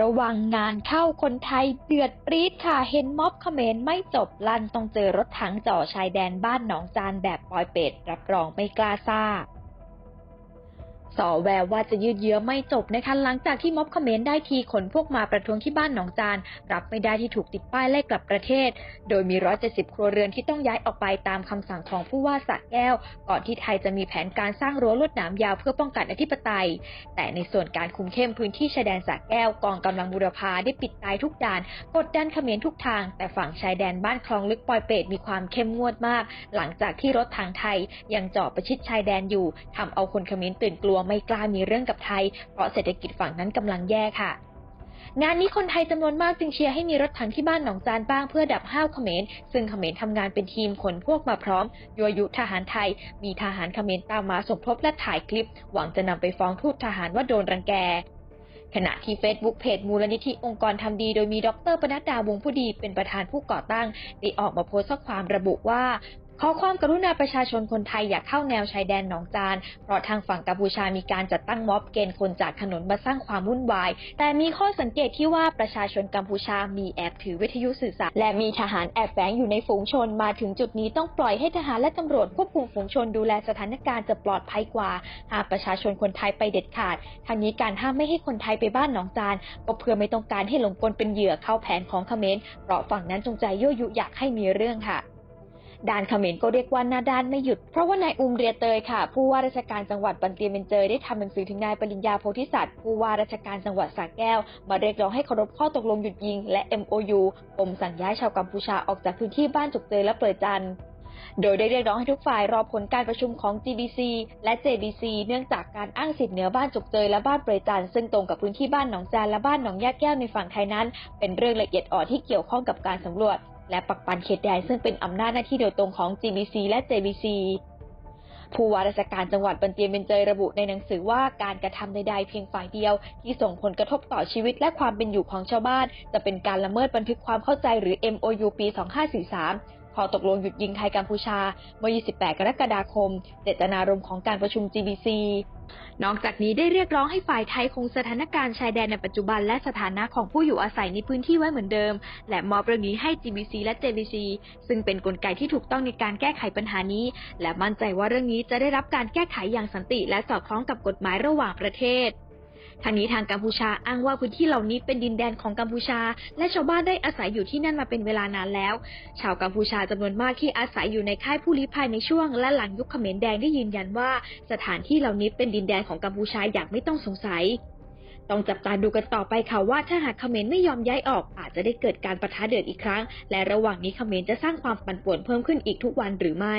ระวังงานเข้าคนไทยเดือดปรี๊ดค่ะ เห็นม็อบเขมรไม่จบลั่นต้องเจอรถถังจ่อชายแดนบ้านหนองจานแบบปอยเป็ดรับรองไม่กล้าซ่า สอแววว่าจะยืดเยื้อไม่จบนะคะหลังจากที่ม็อบเขมรได้ทีขนพวกมาประท้วงที่บ้านหนองจาน รับไม่ได้ที่ถูกติดป้ายไล่กลับประเทศ โดยมี 170 ครัวเรือนที่ต้องย้ายออกไปตามคำสั่งของผู้ว่าสระแก้ว ก่อนที่ไทยจะมีแผนการสร้างรั้วลวดหนามยาวเพื่อป้องกันอธิปไตย แต่ในส่วนการคุมเข้มพื้นที่ชายแดนสระแก้วกองกำลังบูรพาได้ปิดตายทุกด่านกดดันเขมรทุกทาง แต่ฝั่งชายแดนบ้านคลองลึกปอยเปตมีความเข้มงวดมาก หลังจากที่รถทางไทยยังเจาะประชิดชายแดนอยู่ทำเอาคนเขมรตื่นกลัวไม่กล้ามีเรื่องกับไทย เพราะเศรษฐกิจฝั่งนั้นกำลังแย่ค่ะงานนี้คนไทยจำนวนมากจึงเชียร์ให้มีรถถังที่บ้านหนองจานบ้างเพื่อดับห้าวเขมร ซึ่งเขมรทำงานเป็นทีมขนพวกมาพร้อมยั่วยุทหารไทย มีทหารเขมรตามมาสมทบและถ่ายคลิป หวังจะนำไปฟ้องทูตทหารว่าโดนรังแก ขณะที่ Facebook เพจมูลนิธิองค์กรทำดีโดยมีดรปนัดดาวงผู้ดีเป็นประธานผู้ก่อตั้ง ได้ออกมาโพสต์ข้อความระบุว่า ขอความกรุณาประชาชนคนไทยอย่าเข้าแนวชายแดนหนองจาน เพราะทางฝั่งกัมพูชามีการจัดตั้งม็อบเกณฑ์คนจากถนนมาสร้างความวุ่นวาย แต่มีข้อสังเกตที่ว่าประชาชนกัมพูชามีแอบถือวิทยุสื่อสาร และมีทหารแอบแฝงอยู่ในฝูงชนมาถึงจุดนี้ต้องปล่อยให้ทหารและตำรวจควบคุมฝูงชนดูแลสถานการณ์จะปลอดภัยกว่า หากประชาชนคนไทยไปเด็ดขาดทางนี้การห้ามไม่ให้คนไทยไปบ้านหนองจานก็เพื่อไม่ต้องการให้หลงกลเป็นเหยื่อเข้าแผนของเขมรเพราะฝั่งนั้นจงใจยั่วยุอยากให้มีเรื่องค่ะ ด้านเขมรก็เรียกว่าหน้าด้านไม่หยุด เพราะว่านายอุมเรียเตยค่ะ ผู้ว่าราชการจังหวัดบันเตียเมนเจยได้ทำหนังสือถึงนายปริญญาโพธิสัตว์ผู้ว่าราชการจังหวัดสระแก้ว มาเรียกร้องให้เคารพข้อตกลงหยุดยิง และ MOU ปมสั่งย้ายชาวกัมพูชาออกจากพื้นที่บ้านจุกเจยและเปิดจันทร์โดยได้เรียกร้องให้ทุกฝ่ายรอผลการประชุมของ GBC และ JBC เนื่องจากการอ้างสิทธิเหนือบ้านจุกเจยและบ้านเปรยจันซึ่งตรงกับพื้นที่บ้านหนองจานและบ้านหนองยาแก้วในฝั่งไทยนั้น เป็นเรื่องละเอียดอ่อนที่เกี่ยวข้องกับการสำรวจ และปักปันเขตแดนซึ่งเป็นอำนาจหน้าที่โดยตรงของ GBC และ JBC ผู้ว่าราชการจังหวัดบันเตียเบนเจยระบุในหนังสือว่าการกระทำใดๆเพียงฝ่ายเดียว ที่ส่งผลกระทบต่อชีวิตและความเป็นอยู่ของชาวบ้าน จะเป็นการละเมิดบันทึกความเข้าใจหรือ MOU ปี 2543 อตกลงหยุดยิงไทยกัมพูชาเมื่อ 28 กรกฎาคม เจตนารมณ์ของการประชุม GBC นอกจากนี้ได้เรียกร้องให้ฝ่ายไทยคงสถานการณ์ชายแดนในปัจจุบันและสถานะของผู้อยู่อาศัยในพื้นที่ไว้เหมือนเดิม และมอบเรื่องนี้ให้ GBC และ JBC ซึ่งเป็นนกลไกที่ถูกต้องในการแก้ไขปัญหานี้ และมั่นใจว่าเรื่องนี้จะได้รับการแก้ไขอย่างสันติ และสอดคล้องกับกฎหมายระหว่างประเทศ ทางนี้ทางกัมพูชาอ้างว่าพื้นที่เหล่านี้เป็นดินแดนของกัมพูชา และชาวบ้านได้อาศัยอยู่ที่นั่นมาเป็นเวลานานแล้ว ชาวกัมพูชาจำนวนมากที่อาศัยอยู่ในค่ายผู้ลี้ภัยในช่วง และหลังยุคเขมรแดงได้ยืนยันว่า สถานที่เหล่านี้เป็นดินแดนของกัมพูชาอย่างไม่ต้องสงสัยต้องจับตาดูกันต่อไปค่ะว่าถ้าหากเขมรไม่ยอมย้ายออก อาจจะได้เกิดการประทะเดือดอีกครั้ง และระหว่างนี้เขมรจะสร้างความปั่นป่วนเพิ่มขึ้นอีกทุกวันหรือไม่